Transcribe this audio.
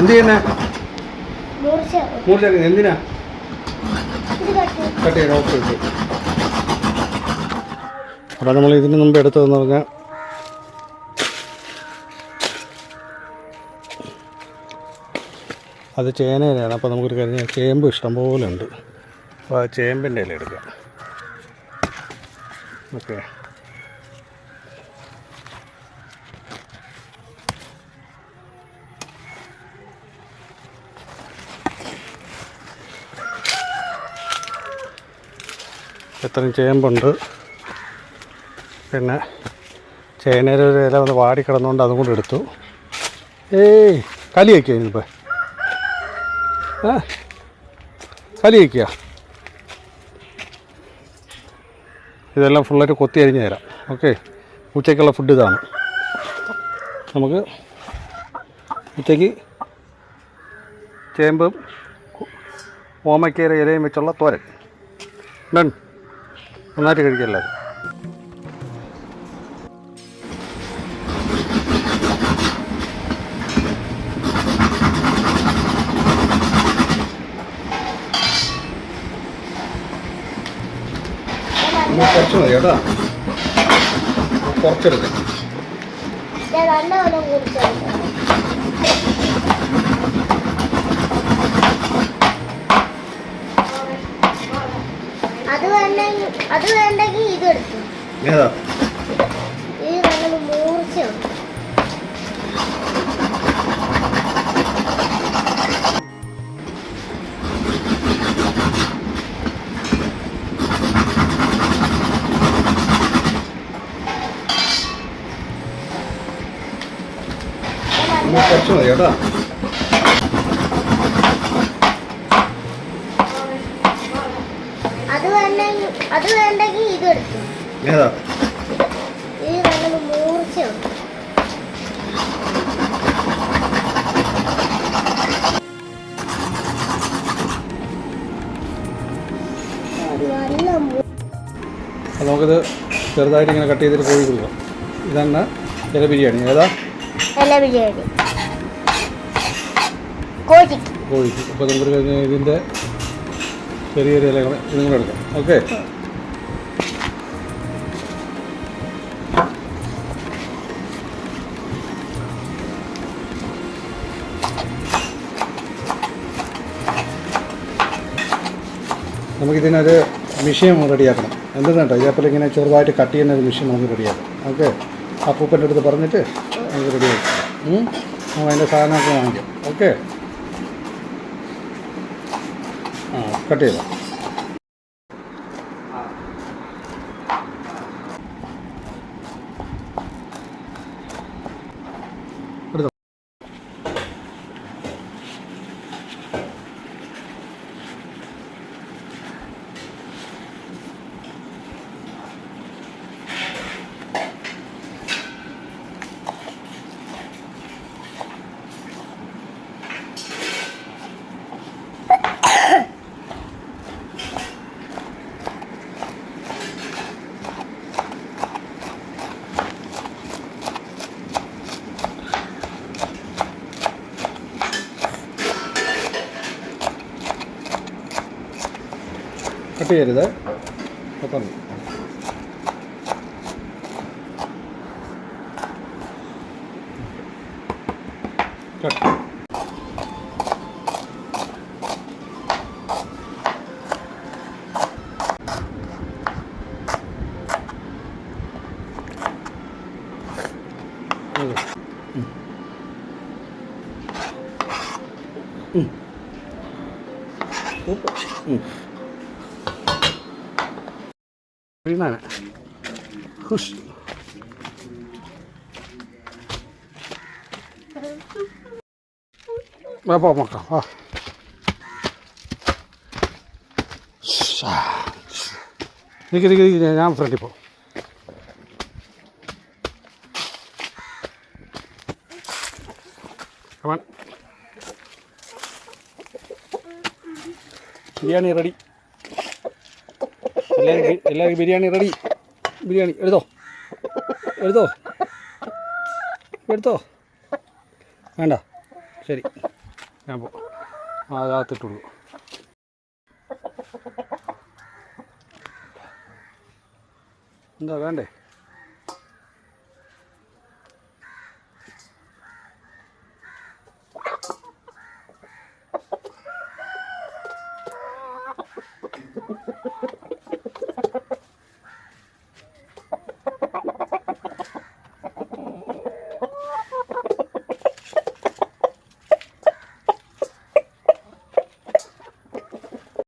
എന്ത് ചെയ്യുന്നേ? മൂർച്ച എന്തിനാ? കട്ട് അവിടെ നമ്മൾ ഇതിന് മുമ്പ് എടുത്തതെന്ന് പറഞ്ഞാൽ അത് ചേനയിലാണ് അപ്പോൾ നമുക്കൊരു കാര്യം ചേമ്പ് ഇഷ്ടംപോലെ ഉണ്ട്. അപ്പോൾ ആ ചേമ്പിന്റെ ഇല എടുക്കാം. ഓക്കെ. ഇത്രയും ചേമ്പുണ്ട്. പിന്നെ ചേനയുടെ ഒരു ഇല ഒന്ന് വാടി കിടന്നുകൊണ്ട് അതും കൂടെ എടുത്തു. ഏയ് കലി വയ്ക്കുക ഇനിയിപ്പോൾ ആ കലി വയ്ക്കുക ഇതെല്ലാം ഫുള്ളായിട്ട് കൊത്തി അരിഞ്ഞ് തരാം. ഓക്കെ ഉച്ചയ്ക്കുള്ള ഫുഡ് ഇതാണ്. നമുക്ക് ഉച്ചയ്ക്ക് ചേമ്പും ഓമയ്ക്കേര ഇലയും വെച്ചുള്ള തോരൻ. ഡൺ നന്നായിട്ട് കഴിക്കല്ലേ? കുറച്ച് മതി കേട്ടോ. കുറച്ചെടുക്കാം ഞാൻ രണ്ടാമതും മുറിച്ചത് അത് വേണ്ടെങ്കിൽ അത് വേണ്ടെങ്കിൽ ഇത് എടുത്തു. ഏതാ? ഈ നമ്മൾ മൂർച്ച കുറച്ച് മതി കേട്ടോ. അത് വേണ്ടെങ്കിൽ അത് വേണ്ടെങ്കിൽ ഇത് ഏതാ? ഇത് മൂർച്ച നമുക്കിത് ചെറുതായിട്ട് ഇങ്ങനെ കട്ട് ചെയ്തിട്ട് കോഴി കൊടുക്കാം. ഇതാണ് ഇല ബിരിയാണി. ഏതാ? ഇല ബിരിയാണി. കോഴി. കോഴിക്ക്. അപ്പോൾ നമുക്ക് ഇതിന്റെ ചെറിയ ഇലകൾ ഇതും കൂടെ എടുക്കാം. ഓക്കെ നമുക്കിതിനൊരു മിഷീൻ റെഡിയാക്കണം. എന്തെന്നാട്ടോ ഇതേപോലെ ഇങ്ങനെ ചെറുതായിട്ട് കട്ട് ചെയ്യുന്ന ഒരു മിഷീൻ നമുക്ക് റെഡിയാക്കാം. ഓക്കെ അപ്പൂപ്പന്റെ അടുത്ത് പറഞ്ഞിട്ട് നമുക്ക് റെഡിയാക്കാം. നമുക്ക് അതിന്റെ സാധനമൊക്കെ വാങ്ങിക്കാം. ഓക്കെ ആ കട്ട് ചെയ്താൽ കട്ട് ചെയ്യരുത് അപ്പം കട്ട് വീണാണ് ഹുഷ് വാ പോ നോക്കാം വാ ശ്ശാ. നിക്ക് നിക്ക് നിക്ക് ഞാൻ ഫ്രണ്ടിൽ പോ. ബിരിയാണി റെഡി എല്ലാവരും ബിരിയാണി റെഡി. ബിരിയാണി എടുത്തോ? എടുത്തോ? എടുത്തോ? വേണ്ട. ശരി. ഞാൻ പോ ആകാത്തിട്ടുള്ളൂ എന്താ വേണ്ടേ?